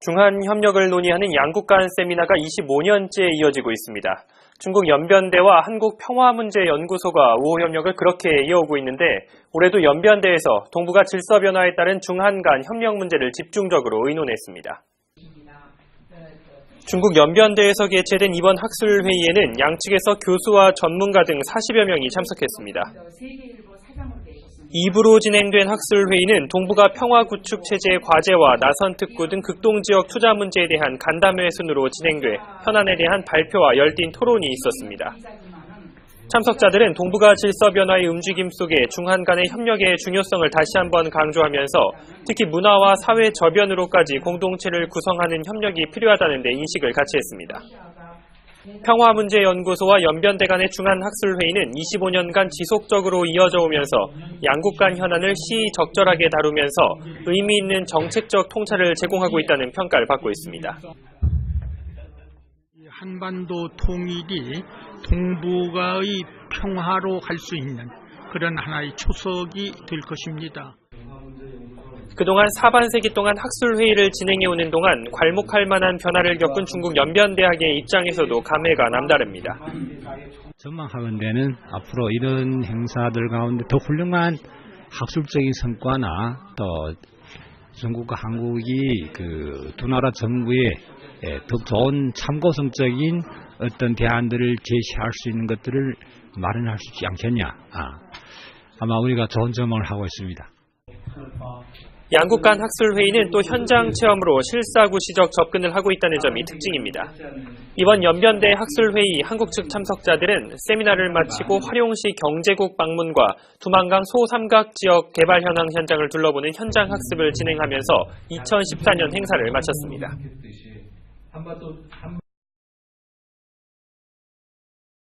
중한 협력을 논의하는 양국 간 세미나가 25년째 이어지고 있습니다. 중국 연변대와 한국 평화문제연구소가 우호 협력을 그렇게 이어오고 있는데 올해도 연변대에서 동북아 질서 변화에 따른 중한 간 협력 문제를 집중적으로 의논했습니다. 중국 연변대에서 개최된 이번 학술 회의에는 양측에서 교수와 전문가 등 40여 명이 참석했습니다. 세계일보 사장으로 계셨습니다. 2부로 진행된 학술 회의는 동북아 평화 구축 체제의 과제와 나선 특구 등 극동 지역 투자 문제에 대한 간담회 순으로 진행돼 현안에 대한 발표와 열띤 토론이 있었습니다. 참석자들은 동북아 질서 변화의 움직임 속에 중한 간의 협력의 중요성을 다시 한번 강조하면서 특히 문화와 사회 저변으로까지 공동체를 구성하는 협력이 필요하다는 데 인식을 같이 했습니다. 평화문제연구소와 연변대 간의 중한 학술회의는 25년간 지속적으로 이어져 오면서 양국 간 현안을 시적절하게 다루면서 의미 있는 정책적 통찰을 제공하고 있다는 평가를 받고 있습니다. 이 한반도 통일이 동북아의 평화로 갈 수 있는 그런 하나의 초석이 될 것입니다. 그동안 사반세기 동안 학술회의를 진행해오는 동안 괄목할 만한 변화를 겪은 중국 연변대학의 입장에서도 감회가 남다릅니다. 전망하건대는 앞으로 이런 행사들 가운데 더 훌륭한 학술적인 성과나 또 중국과 한국이 그 두 나라 정부의 예, 더 좋은 참고성적인 어떤 대안들을 제시할 수 있는 것들을 마련할 수 있지 않겠냐. 아, 아마 우리가 좋은 전망을 하고 있습니다. 양국 간 학술회의는 또 현장 체험으로 실사구시적 접근을 하고 있다는 점이 특징입니다. 이번 연변대 학술회의 한국 측 참석자들은 세미나를 마치고 활용시 경제국 방문과 두만강 소삼각 지역 개발 현황 현장을 둘러보는 현장 학습을 진행하면서 2014년 행사를 마쳤습니다. 한반도 한